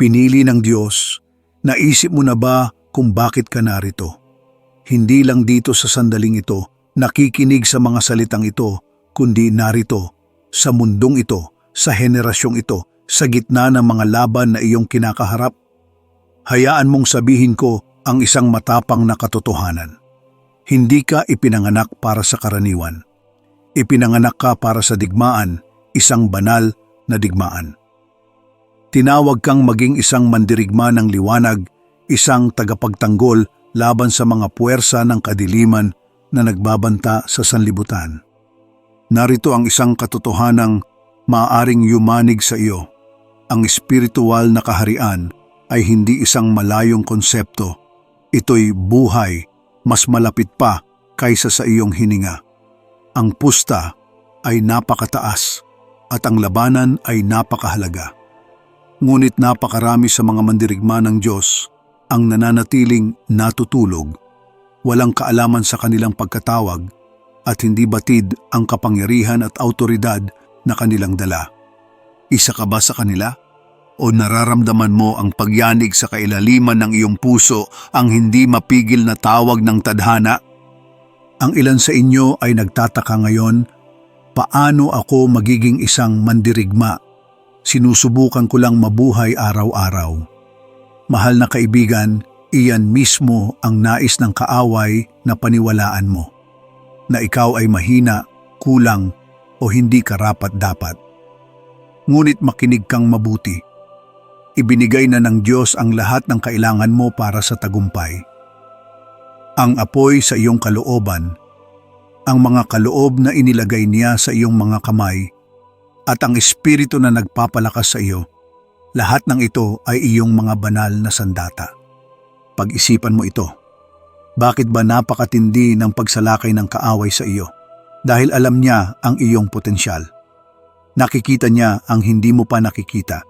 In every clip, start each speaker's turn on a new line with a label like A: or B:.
A: Pinili ng Diyos, naisip mo na ba kung bakit ka narito? Hindi lang dito sa sandaling ito, nakikinig sa mga salitang ito, kundi narito, sa mundong ito, sa henerasyong ito, sa gitna ng mga laban na iyong kinakaharap. Hayaan mong sabihin ko ang isang matapang na katotohanan. Hindi ka ipinanganak para sa karaniwan. Ipinanganak ka para sa digmaan, isang banal na digmaan. Tinawag kang maging isang mandirigma ng liwanag, isang tagapagtanggol laban sa mga puwersa ng kadiliman na nagbabanta sa sanlibutan. Narito ang isang katotohanang maaaring yumanig sa iyo. Ang espiritual na kaharian ay hindi isang malayong konsepto. Ito'y buhay, mas malapit pa kaysa sa iyong hininga. Ang pusta ay napakataas at ang labanan ay napakahalaga. Ngunit napakarami sa mga mandirigma ng Diyos ang nananatiling natutulog, walang kaalaman sa kanilang pagkatawag at hindi batid ang kapangyarihan at autoridad na kanilang dala. Isa ka ba sa kanila? O nararamdaman mo ang pagyanig sa kailaliman ng iyong puso ang hindi mapigil na tawag ng tadhana? Ang ilan sa inyo ay nagtataka ngayon, paano ako magiging isang mandirigma? Sinusubukan ko lang mabuhay araw-araw. Mahal na kaibigan, iyan mismo ang nais ng kaaway na paniwalaan mo. Na ikaw ay mahina, kulang, o hindi karapat-dapat. Ngunit makinig kang mabuti. Ibinigay na ng Diyos ang lahat ng kailangan mo para sa tagumpay. Ang apoy sa iyong kalooban, ang mga kaloob na inilagay niya sa iyong mga kamay, at ang espiritu na nagpapalakas sa iyo, lahat ng ito ay iyong mga banal na sandata. Pag-isipan mo ito. Bakit ba napakatindi ng pagsalakay ng kaaway sa iyo? Dahil alam niya ang iyong potensyal. Nakikita niya ang hindi mo pa nakikita.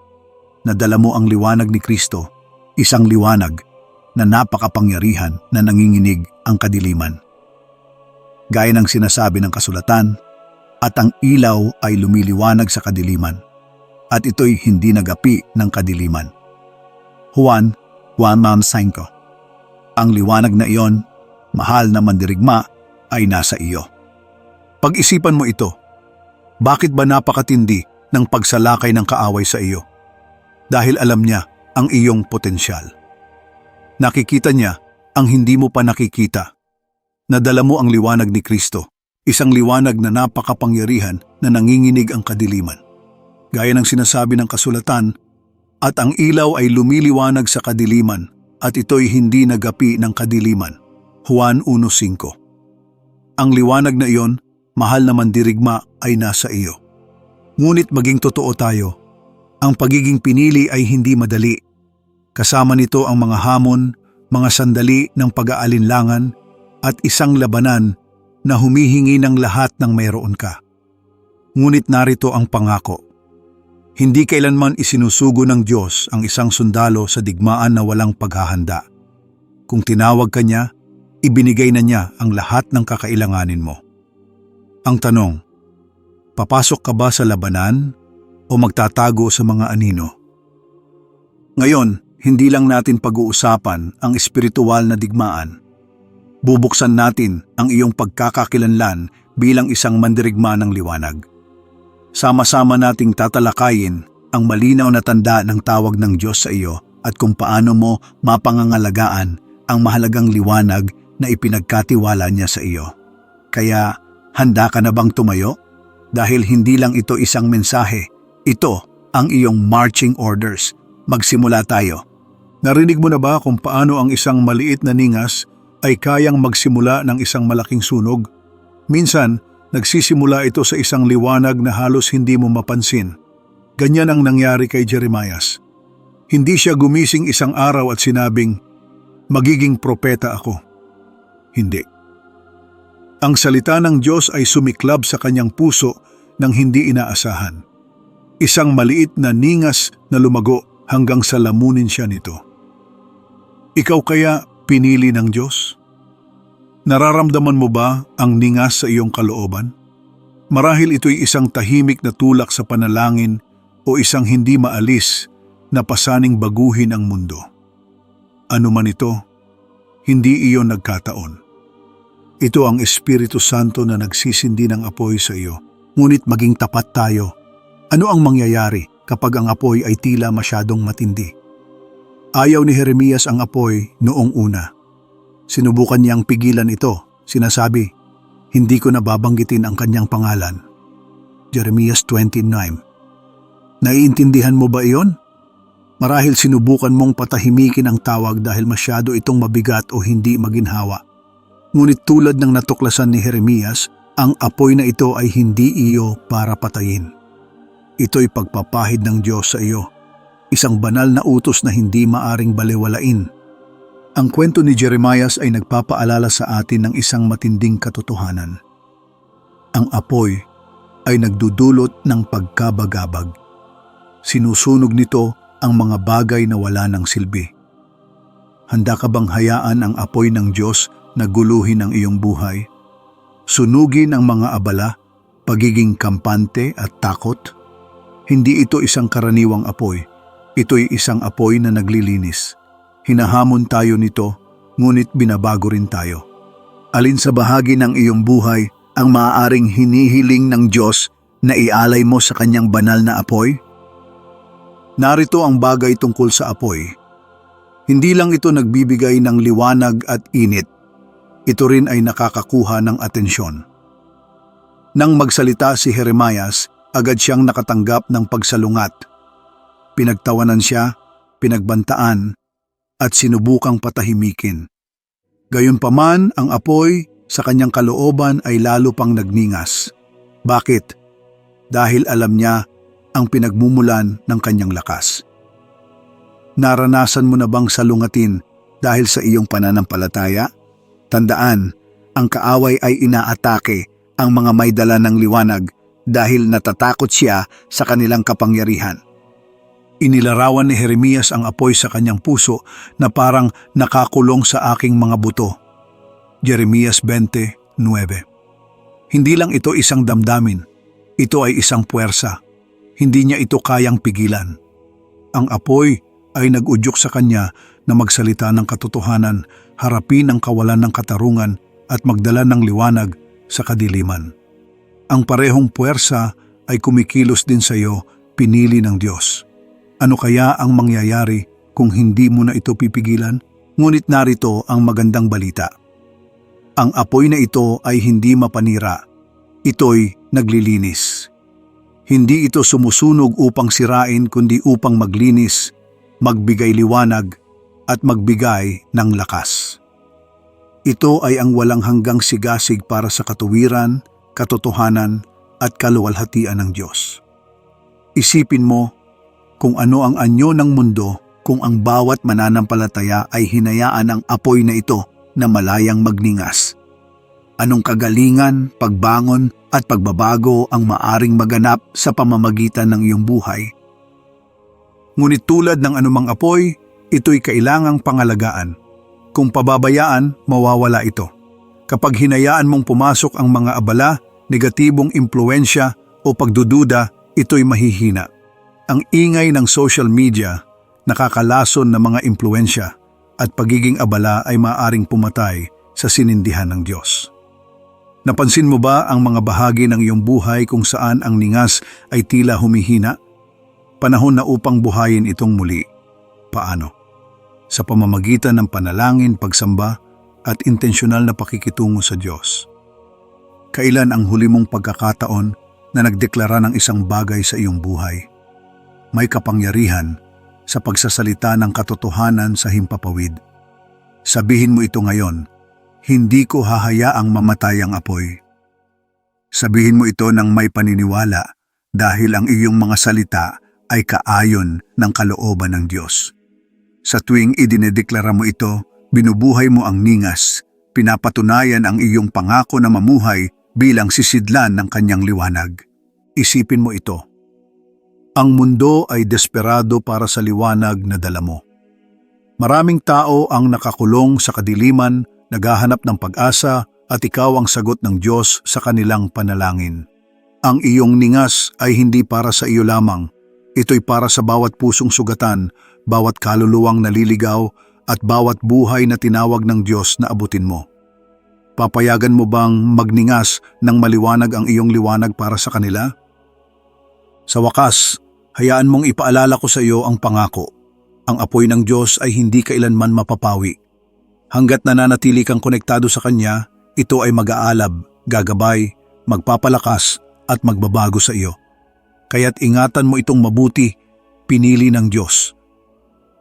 A: Nadala mo ang liwanag ni Kristo, isang liwanag na napakapangyarihan na nanginginig ang kadiliman. Gaya ng sinasabi ng kasulatan, at ang ilaw ay lumiliwanag sa kadiliman, at ito'y hindi nagapi ng kadiliman. Juan 1.5 Ang liwanag na iyon, mahal na mandirigma, ay nasa iyo. Pag-isipan mo ito, bakit ba napakatindi ng pagsalakay ng kaaway sa iyo? Dahil alam niya ang iyong potensyal. Nakikita niya ang hindi mo pa nakikita. Nadala mo ang liwanag ni Kristo, isang liwanag na napakapangyarihan na nanginginig ang kadiliman. Gaya ng sinasabi ng kasulatan, at ang ilaw ay lumiliwanag sa kadiliman at ito'y hindi nagapi ng kadiliman. Juan 1.5 Ang liwanag na iyon, mahal na mandirigma ay nasa iyo. Ngunit maging totoo tayo, ang pagiging pinili ay hindi madali. Kasama nito ang mga hamon, mga sandali ng pag-aalinlangan at isang labanan na humihingi ng lahat ng mayroon ka. Ngunit narito ang pangako. Hindi kailanman isinusugo ng Diyos ang isang sundalo sa digmaan na walang paghahanda. Kung tinawag ka niya, ibinigay na niya ang lahat ng kakailanganin mo. Ang tanong, papasok ka ba sa labanan o magtatago sa mga anino? Ngayon, hindi lang natin pag-uusapan ang espiritual na digmaan. Bubuksan natin ang iyong pagkakakilanlan bilang isang mandirigma ng liwanag. Sama-sama nating tatalakayin ang malinaw na tanda ng tawag ng Diyos sa iyo at kung paano mo mapangangalagaan ang mahalagang liwanag na ipinagkatiwala niya sa iyo. Kaya handa ka na bang tumayo? Dahil hindi lang ito isang mensahe, ito ang iyong marching orders. Magsimula tayo. Narinig mo na ba kung paano ang isang maliit na ningas ay kayang magsimula ng isang malaking sunog? Minsan, nagsisimula ito sa isang liwanag na halos hindi mo mapansin. Ganyan ang nangyari kay Jeremias. Hindi siya gumising isang araw at sinabing, magiging propeta ako. Hindi. Ang salita ng Diyos ay sumiklab sa kanyang puso nang hindi inaasahan. Isang maliit na ningas na lumago hanggang sa lamunin siya nito. Ikaw kaya pinili ng Diyos? Nararamdaman mo ba ang ningas sa iyong kalooban? Marahil ito'y isang tahimik na tulak sa panalangin o isang hindi maalis na pasaning baguhin ang mundo. Ano man ito, hindi iyon nagkataon. Ito ang Espiritu Santo na nagsisindi ng apoy sa iyo. Ngunit maging tapat tayo. Ano ang mangyayari kapag ang apoy ay tila masyadong matindi? Ayaw ni Jeremias ang apoy noong una. Sinubukan niyang pigilan ito. Sinasabi, hindi ko nababanggitin ang kanyang pangalan. Jeremias 29 Naiintindihan mo ba iyon? Marahil sinubukan mong patahimikin ang tawag dahil masyado itong mabigat o hindi maginhawa. Ngunit tulad ng natuklasan ni Jeremias, ang apoy na ito ay hindi iyo para patayin. Ito'y pagpapahid ng Diyos sa iyo. Isang banal na utos na hindi maaring balewalain. Ang kwento ni Jeremias ay nagpapaalala sa atin ng isang matinding katotohanan. Ang apoy ay nagdudulot ng pagkabagabag. Sinusunog nito ang mga bagay na wala ng silbi. Handa ka bang hayaan ang apoy ng Diyos na guluhin ang iyong buhay? Sunugin ang mga abala, pagiging kampante at takot? Hindi ito isang karaniwang apoy. Ito'y isang apoy na naglilinis. Hinahamon tayo nito, ngunit binabago rin tayo. Alin sa bahagi ng iyong buhay ang maaaring hinihiling ng Diyos na ialay mo sa kanyang banal na apoy? Narito ang bagay tungkol sa apoy. Hindi lang ito nagbibigay ng liwanag at init, ito rin ay nakakakuha ng atensyon. Nang magsalita si Jeremias, agad siyang nakatanggap ng pagsalungat. Pinagtawanan siya, pinagbantaan, at sinubukang patahimikin. Gayunpaman, ang apoy sa kanyang kalooban ay lalo pang nagningas. Bakit? Dahil alam niya ang pinagmumulan ng kanyang lakas. Naranasan mo na bang salungatin dahil sa iyong pananampalataya? Tandaan, ang kaaway ay inaatake ang mga may dala ng liwanag dahil natatakot siya sa kanilang kapangyarihan. Inilarawan ni Jeremias ang apoy sa kanyang puso na parang nakakulong sa aking mga buto. Jeremias 20:9 Hindi lang ito isang damdamin, ito ay isang puwersa. Hindi niya ito kayang pigilan. Ang apoy ay nag-udyok sa kanya na magsalita ng katotohanan, harapin ang kawalan ng katarungan at magdala ng liwanag sa kadiliman. Ang parehong puwersa ay kumikilos din sa iyo, pinili ng Diyos. Ano kaya ang mangyayari kung hindi mo na ito pipigilan? Ngunit narito ang magandang balita. Ang apoy na ito ay hindi mapanira. Ito'y naglilinis. Hindi ito sumusunog upang sirain kundi upang maglinis, magbigay liwanag at magbigay ng lakas. Ito ay ang walang hanggang sigasig para sa katuwiran, katotohanan at kaluwalhatian ng Diyos. Isipin mo kung ano ang anyo ng mundo kung ang bawat mananampalataya ay hinayaan ang apoy na ito na malayang magningas. Anong kagalingan, pagbangon at pagbabago ang maaring maganap sa pamamagitan ng iyong buhay? Ngunit tulad ng anumang apoy, ito'y kailangang pangalagaan. Kung pababayaan, mawawala ito. Kapag hinayaan mong pumasok ang mga abala, negatibong impluensya o pagdududa, ito'y mahihina. Ang ingay ng social media, nakakalason ng mga impluensya at pagiging abala ay maaring pumatay sa sinindihan ng Diyos. Napansin mo ba ang mga bahagi ng iyong buhay kung saan ang ningas ay tila humihina? Panahon na upang buhayin itong muli. Paano? Sa pamamagitan ng panalangin, pagsamba at intensyonal na pakikitungo sa Diyos. Kailan ang huli mong pagkakataon na nagdeklara ng isang bagay sa iyong buhay? May kapangyarihan sa pagsasalita ng katotohanan sa himpapawid. Sabihin mo ito ngayon, hindi ko hahayaang mamatay ang apoy. Sabihin mo ito ng may paniniwala dahil ang iyong mga salita ay kaayon ng kalooban ng Diyos. Sa tuwing idinedeklara mo ito, binubuhay mo ang ningas, pinapatunayan ang iyong pangako na mamuhay bilang sisidlan ng kanyang liwanag. Isipin mo ito. Ang mundo ay desperado para sa liwanag na dala mo. Maraming tao ang nakakulong sa kadiliman, naghahanap ng pag-asa at ikaw ang sagot ng Diyos sa kanilang panalangin. Ang iyong ningas ay hindi para sa iyo lamang, Ito'y para sa bawat pusong sugatan, bawat kaluluwang naliligaw, at bawat buhay na tinawag ng Diyos na abutin mo. Papayagan mo bang magningas ng maliwanag ang iyong liwanag para sa kanila? Sa wakas, hayaan mong ipaalala ko sa iyo ang pangako. Ang apoy ng Diyos ay hindi kailanman mapapawi. Hanggat nananatili kang konektado sa Kanya, ito ay mag-aalab, gagabay, magpapalakas at magbabago sa iyo. Kaya't ingatan mo itong mabuti, pinili ng Diyos.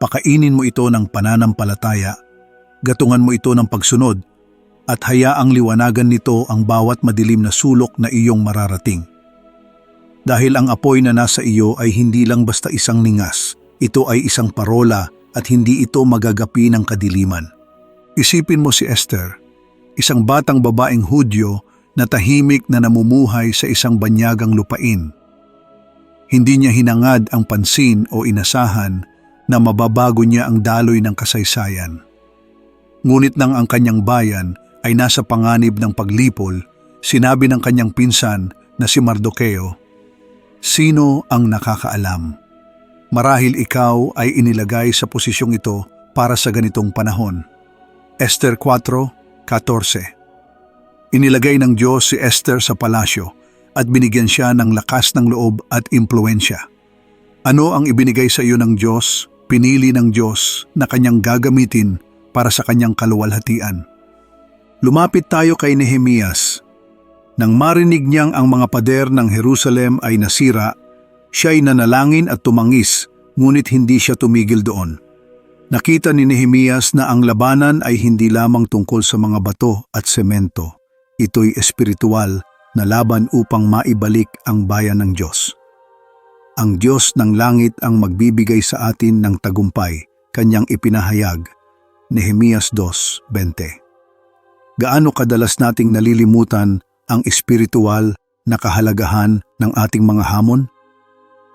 A: Pakainin mo ito ng pananampalataya, gatungan mo ito ng pagsunod, at hayaang liwanagan nito ang bawat madilim na sulok na iyong mararating. Dahil ang apoy na nasa iyo ay hindi lang basta isang ningas, ito ay isang parola at hindi ito magagapi ng kadiliman. Isipin mo si Esther, isang batang babaeng Hudyo na tahimik na namumuhay sa isang banyagang lupain. Hindi niya hinangad ang pansin o inasahan na mababago niya ang daloy ng kasaysayan. Ngunit nang ang kanyang bayan ay nasa panganib ng paglipol, sinabi ng kanyang pinsan na si Mardukeo, Sino ang nakakaalam? Marahil ikaw ay inilagay sa posisyong ito para sa ganitong panahon. Esther 4.14 Inilagay ng Diyos si Esther sa palasyo at binigyan siya ng lakas ng loob at impluensya. Ano ang ibinigay sa iyo ng Diyos, pinili ng Diyos na kanyang gagamitin para sa kanyang kaluwalhatian? Lumapit tayo kay Nehemias. Nang marinig niyang ang mga pader ng Jerusalem ay nasira, siya'y nanalangin at tumangis, ngunit hindi siya tumigil doon. Nakita ni Nehemias na ang labanan ay hindi lamang tungkol sa mga bato at semento. Ito'y espiritual na laban upang maibalik ang bayan ng Diyos. Ang Diyos ng langit ang magbibigay sa atin ng tagumpay, kanyang ipinahayag. Nehemias 2.20 Gaano kadalas nating nalilimutan ang espiritual na kahalagahan ng ating mga hamon?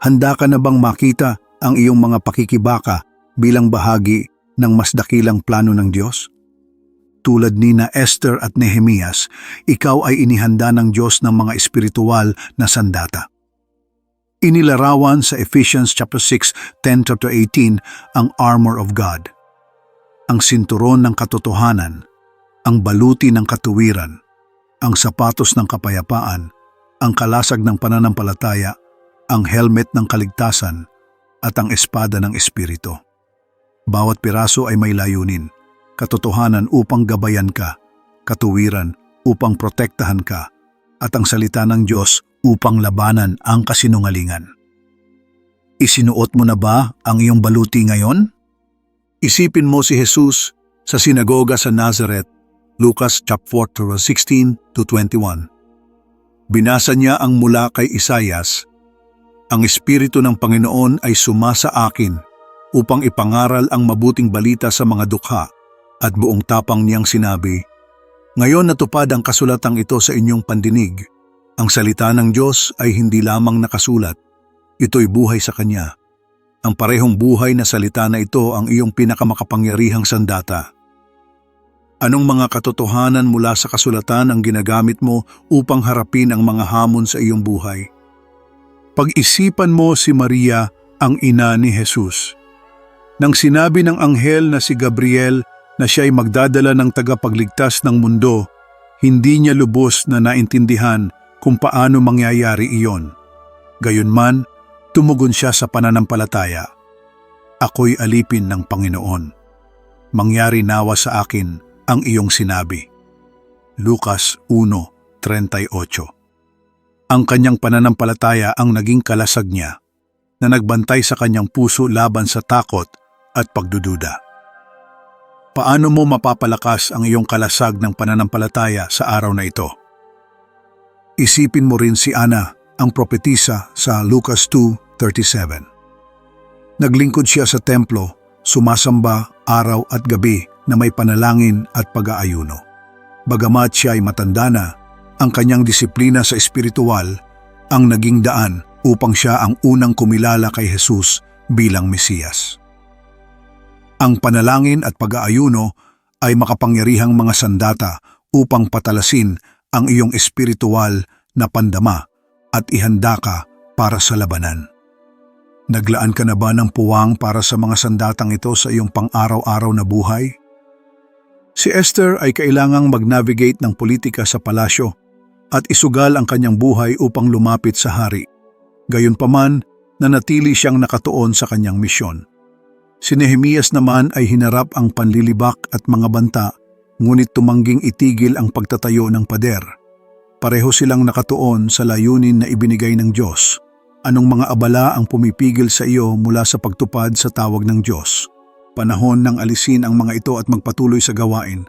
A: Handa ka na bang makita ang iyong mga pakikibaka bilang bahagi ng mas dakilang plano ng Diyos? Tulad ni na Esther at Nehemias, ikaw ay inihanda ng Diyos ng mga espiritual na sandata. Inilarawan sa Ephesians chapter 6, 10 to 18 ang armor of God. Ang sinturon ng katotohanan, ang baluti ng katuwiran, ang sapatos ng kapayapaan, ang kalasag ng pananampalataya, ang helmet ng kaligtasan, at ang espada ng Espiritu. Bawat piraso ay may layunin, katotohanan upang gabayan ka, katuwiran upang protektahan ka, at ang salita ng Diyos upang labanan ang kasinungalingan. Isinuot mo na ba ang iyong baluti ngayon? Isipin mo si Jesus sa sinagoga sa Nazareth, Lucas chapter 4 16 to 21. Binasa niya ang mula kay Isayas, Ang Espiritu ng Panginoon ay sumasa akin upang ipangaral ang mabuting balita sa mga dukha at buong tapang niyang sinabi, Ngayon natupad ang kasulatang ito sa inyong pandinig. Ang salita ng Diyos ay hindi lamang nakasulat, ito'y buhay sa Kanya. Ang parehong buhay na salita na ito ang iyong pinakamakapangyarihang sandata. Anong mga katotohanan mula sa kasulatan ang ginagamit mo upang harapin ang mga hamon sa iyong buhay? Pag-isipan mo si Maria, ang ina ni Jesus. Nang sinabi ng anghel na si Gabriel na siya ay magdadala ng tagapagligtas ng mundo, hindi niya lubos na naintindihan kung paano mangyayari iyon. Gayunman, tumugon siya sa pananampalataya. Ako'y alipin ng Panginoon. Mangyari nawa sa akin ang iyong sinabi. Lucas 1.38 Ang kanyang pananampalataya ang naging kalasag niya na nagbantay sa kanyang puso laban sa takot at pagdududa. Paano mo mapapalakas ang iyong kalasag ng pananampalataya sa araw na ito? Isipin mo rin si Ana, ang propetisa sa Lucas 2.37. Naglingkod siya sa templo, sumasamba araw at gabi na may panalangin at pag-aayuno. Bagamat siya ay matanda na, ang kanyang disiplina sa espiritual ang naging daan upang siya ang unang kumilala kay Jesus bilang Mesiyas. Ang panalangin at pag-aayuno ay makapangyarihang mga sandata upang patalasin ang iyong espiritual na pandama at ihanda ka para sa labanan. Naglaan ka na ba ng puwang para sa mga sandatang ito sa iyong pang-araw-araw na buhay? Si Esther ay kailangang mag-navigate ng politika sa palasyo at isugal ang kanyang buhay upang lumapit sa hari. Gayunpaman, nanatili siyang nakatuon sa kanyang misyon. Si Nehemias naman ay hinarap ang panlilibak at mga banta, ngunit tumangging itigil ang pagtatayo ng pader. Pareho silang nakatuon sa layunin na ibinigay ng Diyos. Anong mga abala ang pumipigil sa iyo mula sa pagtupad sa tawag ng Diyos? Panahon ng alisin ang mga ito at magpatuloy sa gawain.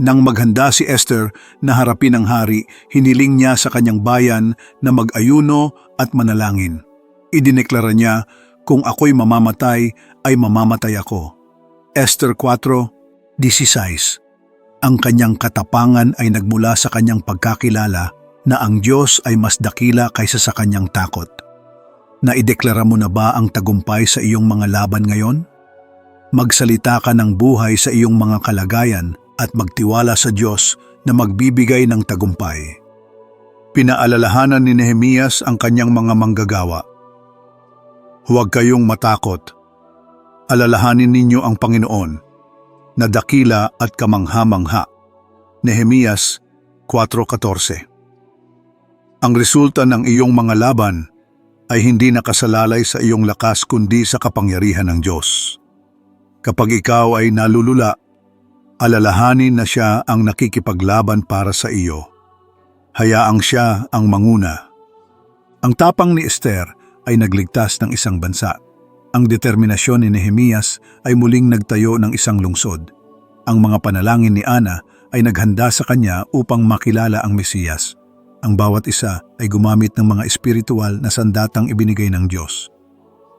A: Nang maghanda si Esther na harapin ang hari, hiniling niya sa kanyang bayan na mag-ayuno at manalangin. Idineklara niya, kung ako'y mamamatay, ay mamamatay ako. Esther 4.16 Ang kanyang katapangan ay nagmula sa kanyang pagkakilala na ang Diyos ay mas dakila kaysa sa kanyang takot. Naideklara mo na ba ang tagumpay sa iyong mga laban ngayon? Magsalita ka ng buhay sa iyong mga kalagayan at magtiwala sa Diyos na magbibigay ng tagumpay. Pinaalalahanan ni Nehemias ang kanyang mga manggagawa. Huwag kayong matakot. Alalahanin ninyo ang Panginoon na dakila at kamangha-mangha. Nehemias 4.14 Ang resulta ng iyong mga laban ay hindi nakasalalay sa iyong lakas kundi sa kapangyarihan ng Diyos. Kapag ikaw ay nalulula, alalahanin na siya ang nakikipaglaban para sa iyo. Hayaang siya ang manguna. Ang tapang ni Esther ay nagligtas ng isang bansa. Ang determinasyon ni Nehemias ay muling nagtayo ng isang lungsod. Ang mga panalangin ni Ana ay naghanda sa kanya upang makilala ang Mesiyas. Ang bawat isa ay gumamit ng mga espiritual na sandatang ibinigay ng Diyos.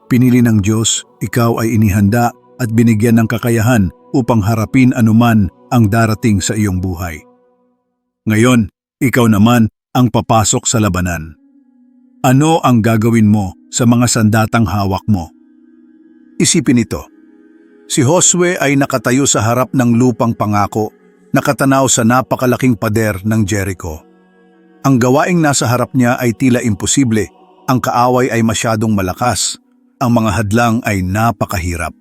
A: Pinili ng Diyos, ikaw ay inihanda at binigyan ng kakayahan upang harapin anuman ang darating sa iyong buhay. Ngayon, ikaw naman ang papasok sa labanan. Ano ang gagawin mo sa mga sandatang hawak mo? Isipin ito. Si Josue ay nakatayo sa harap ng lupang pangako, nakatanaw sa napakalaking pader ng Jericho. Ang gawaing nasa harap niya ay tila imposible, ang kaaway ay masyadong malakas, ang mga hadlang ay napakahirap.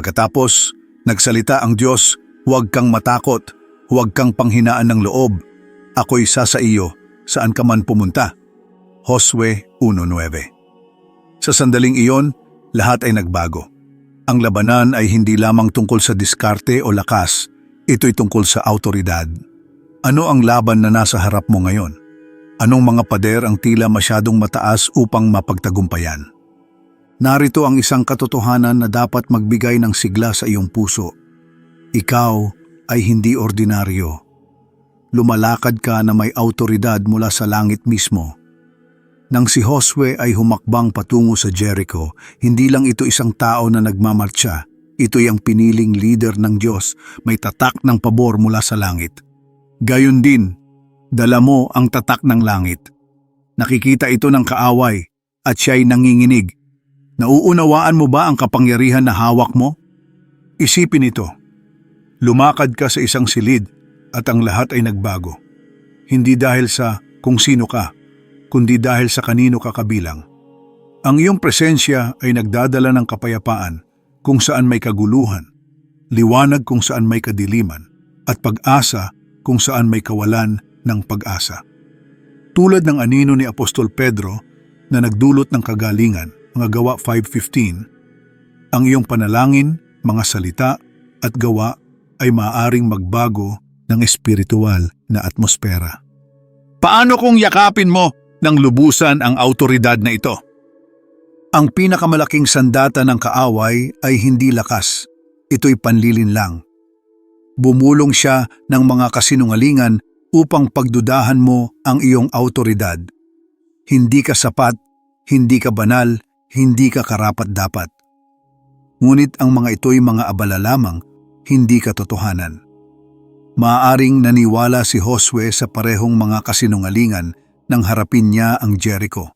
A: Pagkatapos, nagsalita ang Diyos, huwag kang matakot, huwag kang panghinaan ng loob, ako'y sa sa iyo, saan ka man pumunta. Josue 1.9 Sa sandaling iyon, lahat ay nagbago. Ang labanan ay hindi lamang tungkol sa diskarte o lakas, ito'y tungkol sa autoridad. Ano ang laban na nasa harap mo ngayon? Anong mga pader ang tila masyadong mataas upang mapagtagumpayan? Narito ang isang katotohanan na dapat magbigay ng sigla sa iyong puso. Ikaw ay hindi ordinaryo. Lumalakad ka na may autoridad mula sa langit mismo. Nang si Josue ay humakbang patungo sa Jericho, hindi lang ito isang tao na nagmamartsa, ito'y ang piniling leader ng Diyos, may tatak ng pabor mula sa langit. Gayon din, dala mo ang tatak ng langit. Nakikita ito ng kaaway at siya'y nanginginig. Nauunawaan mo ba ang kapangyarihan na hawak mo? Isipin ito. Lumakad ka sa isang silid at ang lahat ay nagbago. Hindi dahil sa kung sino ka, kundi dahil sa kanino ka kabilang. Ang iyong presensya ay nagdadala ng kapayapaan kung saan may kaguluhan, liwanag kung saan may kadiliman, at pag-asa kung saan may kawalan ng pag-asa. Tulad ng anino ni Apostol Pedro na nagdulot ng kagalingan, mga gawa 5.15, ang iyong panalangin, mga salita at gawa ay maaaring magbago ng espiritual na atmosfera. Paano kung yakapin mo ng lubusan ang autoridad na ito? Ang pinakamalaking sandata ng kaaway ay hindi lakas, ito'y panlilin lang. Bumulong siya ng mga kasinungalingan upang pagdudahan mo ang iyong autoridad. Hindi ka sapat, hindi ka banal, hindi ka karapat-dapat. Ngunit ang mga ito'y mga abala lamang, hindi katotohanan. Maaaring naniwala si Josue sa parehong mga kasinungalingan nang harapin niya ang Jericho.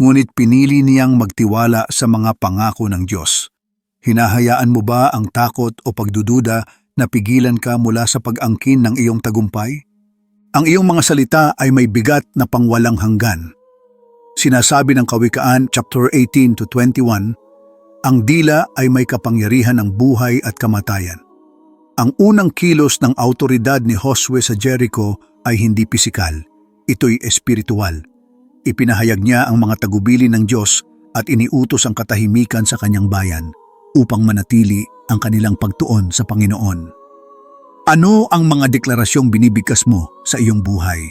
A: Ngunit pinili niyang magtiwala sa mga pangako ng Diyos. Hinahayaan mo ba ang takot o pagdududa na pigilan ka mula sa pag-angkin ng iyong tagumpay? Ang iyong mga salita ay may bigat na pangwalang hanggan. Sinasabi ng Kawikaan chapter 18 to 21, ang dila ay may kapangyarihan ng buhay at kamatayan. Ang unang kilos ng autoridad ni Josue sa Jericho ay hindi pisikal, ito'y espiritual. Ipinahayag niya ang mga tagubili ng Diyos at iniutos ang katahimikan sa kanyang bayan upang manatili ang kanilang pagtuon sa Panginoon. Ano ang mga deklarasyong binibigkas mo sa iyong buhay?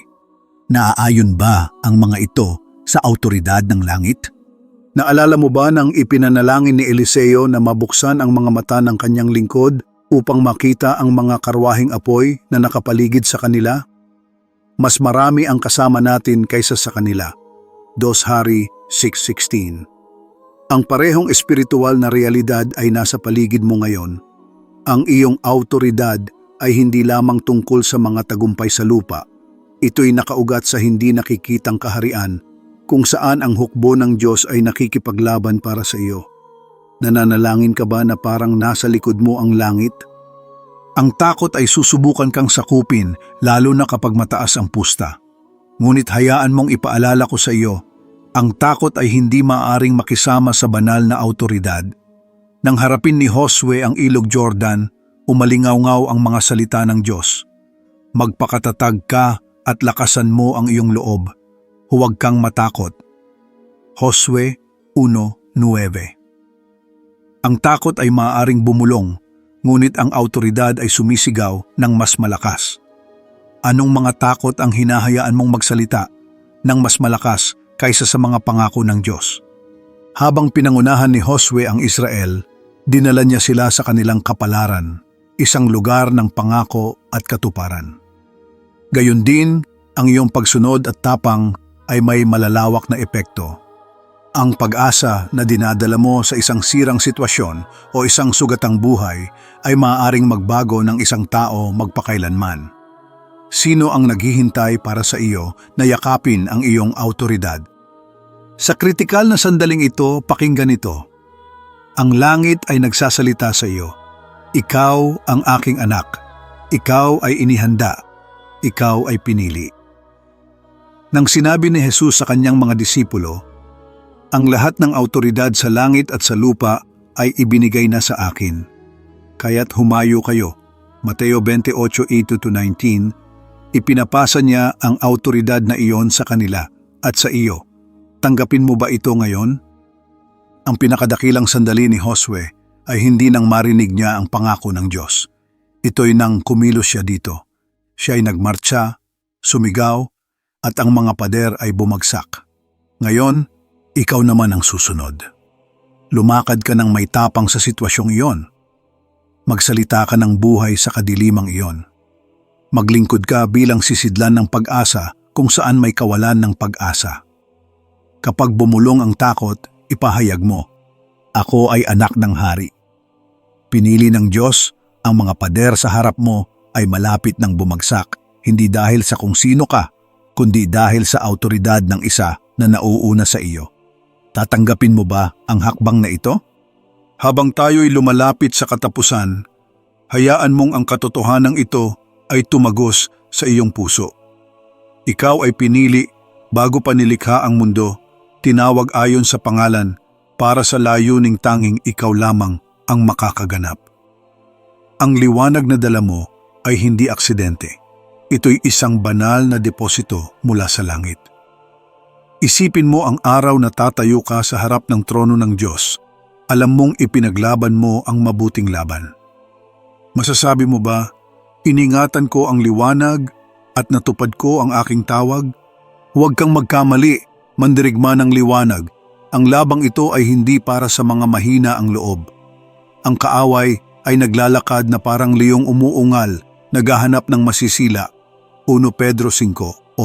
A: Naaayon ba ang mga ito sa autoridad ng langit? Naalala mo ba nang ipinanalangin ni Eliseo na mabuksan ang mga mata ng kanyang lingkod upang makita ang mga karwahing apoy na nakapaligid sa kanila? Mas marami ang kasama natin kaysa sa kanila. 2 Hari 6.16 Ang parehong espiritual na realidad ay nasa paligid mo ngayon. Ang iyong autoridad ay hindi lamang tungkol sa mga tagumpay sa lupa. Ito'y nakaugat sa hindi nakikitang kaharian kung saan ang hukbo ng Diyos ay nakikipaglaban para sa iyo. Nananalangin ka ba na parang nasa likod mo ang langit? Ang takot ay susubukan kang sakupin lalo na kapag mataas ang pusta. Ngunit hayaan mong ipaalala ko sa iyo, ang takot ay hindi maaring makisama sa banal na autoridad. Nang harapin ni Josue ang ilog Jordan, umalingaw-ngaw ang mga salita ng Diyos. Magpakatatag ka at lakasan mo ang iyong loob. Huwag kang matakot. Josue 1.9 Ang takot ay maaaring bumulong, ngunit ang autoridad ay sumisigaw ng mas malakas. Anong mga takot ang hinahayaan mong magsalita ng mas malakas kaysa sa mga pangako ng Diyos? Habang pinangunahan ni Josue ang Israel, dinala niya sila sa kanilang kapalaran, isang lugar ng pangako at katuparan. Gayon din, ang iyong pagsunod at tapang ay may malalawak na epekto. Ang pag-asa na dinadala mo sa isang sirang sitwasyon o isang sugatang buhay ay maaaring magbago ng isang tao magpakailanman. Sino ang naghihintay para sa iyo na yakapin ang iyong autoridad? Sa kritikal na sandaling ito, pakinggan ito. Ang langit ay nagsasalita sa iyo. Ikaw ang aking anak. Ikaw ay inihanda. Ikaw ay pinili. Nang sinabi ni Jesus sa kanyang mga disipulo, ang lahat ng autoridad sa langit at sa lupa ay ibinigay na sa akin. Kaya't humayo kayo. Mateo 28:8-19, ipinapasa niya ang autoridad na iyon sa kanila at sa iyo. Tanggapin mo ba ito ngayon? Ang pinakadakilang sandali ni Josue ay hindi nang marinig niya ang pangako ng Diyos. Ito'y nang kumilos siya dito. Siya ay nagmarcha, sumigaw, at ang mga pader ay bumagsak. Ngayon, ikaw naman ang susunod. Lumakad ka ng may tapang sa sitwasyong iyon. Magsalita ka ng buhay sa kadilimang iyon. Maglingkod ka bilang sisidlan ng pag-asa kung saan may kawalan ng pag-asa. Kapag bumulong ang takot, ipahayag mo, Ako ay anak ng hari. Pinili ng Diyos, ang mga pader sa harap mo ay malapit ng bumagsak, hindi dahil sa kung sino ka, kundi dahil sa autoridad ng isa na nauuna sa iyo. Tatanggapin mo ba ang hakbang na ito? Habang tayo'y lumalapit sa katapusan, hayaan mong ang katotohanan ito ay tumagos sa iyong puso. Ikaw ay pinili bago pa nilikha ang mundo, tinawag ayon sa pangalan para sa layuning tanging ikaw lamang ang makakaganap. Ang liwanag na dala mo ay hindi aksidente. Ito'y isang banal na deposito mula sa langit. Isipin mo ang araw na tatayo ka sa harap ng trono ng Diyos. Alam mong ipinaglaban mo ang mabuting laban. Masasabi mo ba, iningatan ko ang liwanag at natupad ko ang aking tawag? Huwag kang magkamali, mandirigma ng liwanag. Ang labang ito ay hindi para sa mga mahina ang loob. Ang kaaway ay naglalakad na parang liyong umuungal, naghahanap ng masisila. 1 Pedro 5.8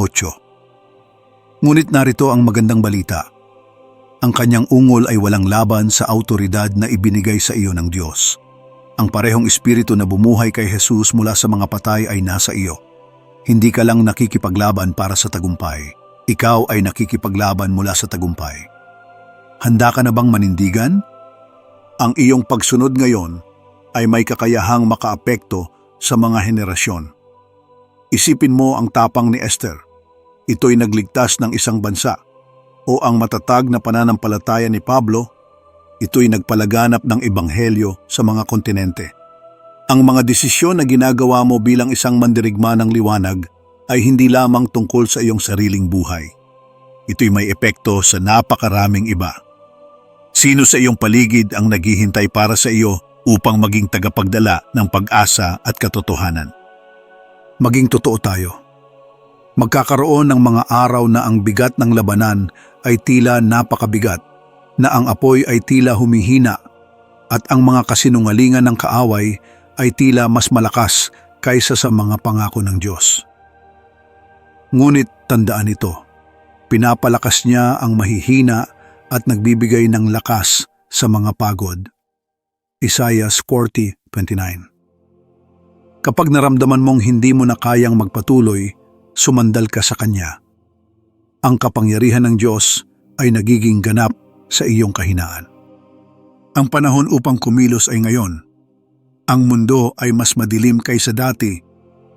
A: Ngunit narito ang magandang balita. Ang kanyang ungol ay walang laban sa autoridad na ibinigay sa iyo ng Diyos. Ang parehong espiritu na bumuhay kay Jesus mula sa mga patay ay nasa iyo. Hindi ka lang nakikipaglaban para sa tagumpay. Ikaw ay nakikipaglaban mula sa tagumpay. Handa ka na bang manindigan? Ang iyong pagsunod ngayon ay may kakayahang makaapekto sa mga henerasyon. Isipin mo ang tapang ni Esther ito'y nagligtas ng isang bansa. o ang matatag na pananampalataya ni Pablo, ito'y nagpalaganap ng ebanghelyo sa mga kontinente. Ang mga desisyon na ginagawa mo bilang isang mandirigma ng liwanag ay hindi lamang tungkol sa iyong sariling buhay. Ito'y may epekto sa napakaraming iba. Sino sa iyong paligid ang naghihintay para sa iyo upang maging tagapagdala ng pag-asa at katotohanan? Maging totoo tayo. Magkakaroon ng mga araw na ang bigat ng labanan ay tila napakabigat, na ang apoy ay tila humihina, at ang mga kasinungalingan ng kaaway ay tila mas malakas kaysa sa mga pangako ng Diyos. Ngunit tandaan ito, pinapalakas niya ang mahihina at nagbibigay ng lakas sa mga pagod. Isaiah 40:29 Kapag naramdaman mong hindi mo na kayang magpatuloy, sumandal ka sa Kanya. Ang kapangyarihan ng Diyos ay nagiging ganap sa iyong kahinaan. Ang panahon upang kumilos ay ngayon. Ang mundo ay mas madilim kaysa dati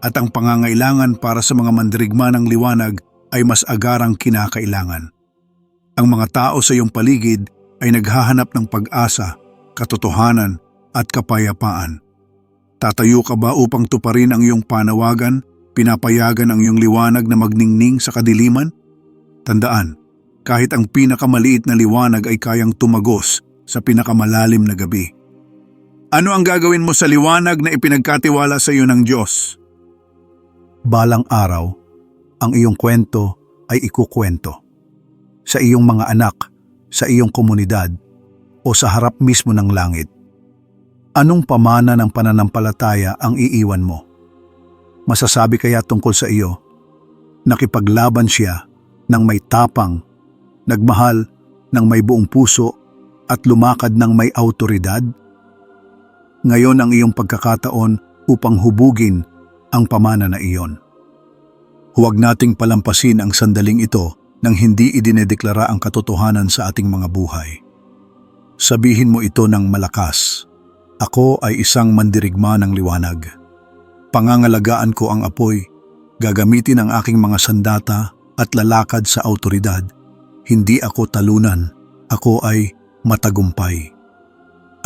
A: at ang pangangailangan para sa mga mandirigma ng liwanag ay mas agarang kinakailangan. Ang mga tao sa iyong paligid ay naghahanap ng pag-asa, katotohanan at kapayapaan. Tatayo ka ba upang tuparin ang iyong panawagan, pinapayagan ang iyong liwanag na magningning sa kadiliman? Tandaan, kahit ang pinakamaliit na liwanag ay kayang tumagos sa pinakamalalim na gabi. Ano ang gagawin mo sa liwanag na ipinagkatiwala sa iyo ng Diyos? Balang araw, ang iyong kwento ay ikukwento. Sa iyong mga anak, sa iyong komunidad, o sa harap mismo ng langit. Anong pamana ng pananampalataya ang iiwan mo? Masasabi kaya tungkol sa iyo, nakipaglaban siya ng may tapang, nagmahal ng may buong puso at lumakad ng may autoridad? Ngayon ang iyong pagkakataon upang hubugin ang pamana na iyon. Huwag nating palampasin ang sandaling ito nang hindi idinedeklara ang katotohanan sa ating mga buhay. Sabihin mo ito ng malakas. Ako ay isang mandirigma ng liwanag. Pangangalagaan ko ang apoy, gagamitin ang aking mga sandata at lalakad sa autoridad. Hindi ako talunan, ako ay matagumpay.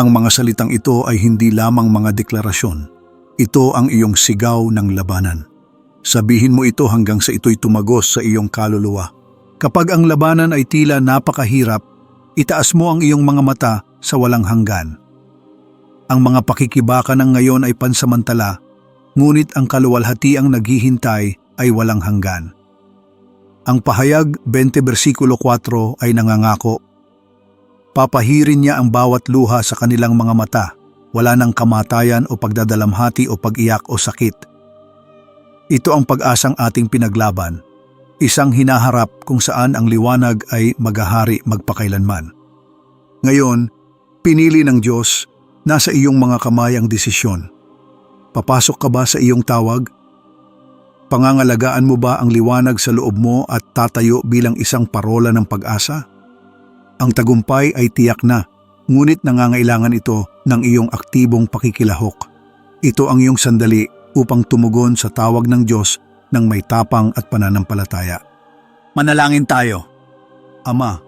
A: Ang mga salitang ito ay hindi lamang mga deklarasyon. Ito ang iyong sigaw ng labanan. Sabihin mo ito hanggang sa ito'y tumagos sa iyong kaluluwa. Kapag ang labanan ay tila napakahirap, itaas mo ang iyong mga mata sa walang hanggan. Ang mga pakikibaka ng ngayon ay pansamantala, ngunit ang kaluwalhatiang naghihintay ay walang hanggan. Ang pahayag 20 versikulo 4 ay nangangako, Papahirin niya ang bawat luha sa kanilang mga mata, wala ng kamatayan o pagdadalamhati o pag-iyak o sakit. Ito ang pag-asang ating pinaglaban, isang hinaharap kung saan ang liwanag ay magahari magpakailanman. Ngayon, pinili ng Diyos, nasa iyong mga kamay ang desisyon. Papasok ka ba sa iyong tawag? Pangangalagaan mo ba ang liwanag sa loob mo at tatayo bilang isang parola ng pag-asa? Ang tagumpay ay tiyak na, ngunit nangangailangan ito ng iyong aktibong pakikilahok. Ito ang iyong sandali upang tumugon sa tawag ng Diyos ng may tapang at pananampalataya. Manalangin tayo. Ama,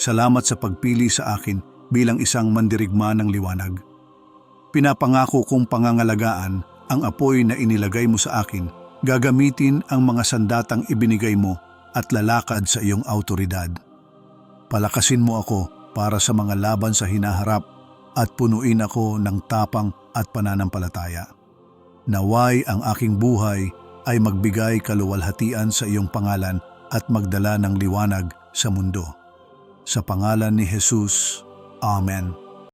A: salamat sa pagpili sa akin bilang isang mandirigma ng liwanag. Pinapangako kong pangangalagaan ang apoy na inilagay mo sa akin, gagamitin ang mga sandatang ibinigay mo at lalakad sa iyong autoridad. Palakasin mo ako para sa mga laban sa hinaharap at punuin ako ng tapang at pananampalataya. Naway ang aking buhay ay magbigay kaluwalhatian sa iyong pangalan at magdala ng liwanag sa mundo. Sa pangalan ni Jesus, Amen.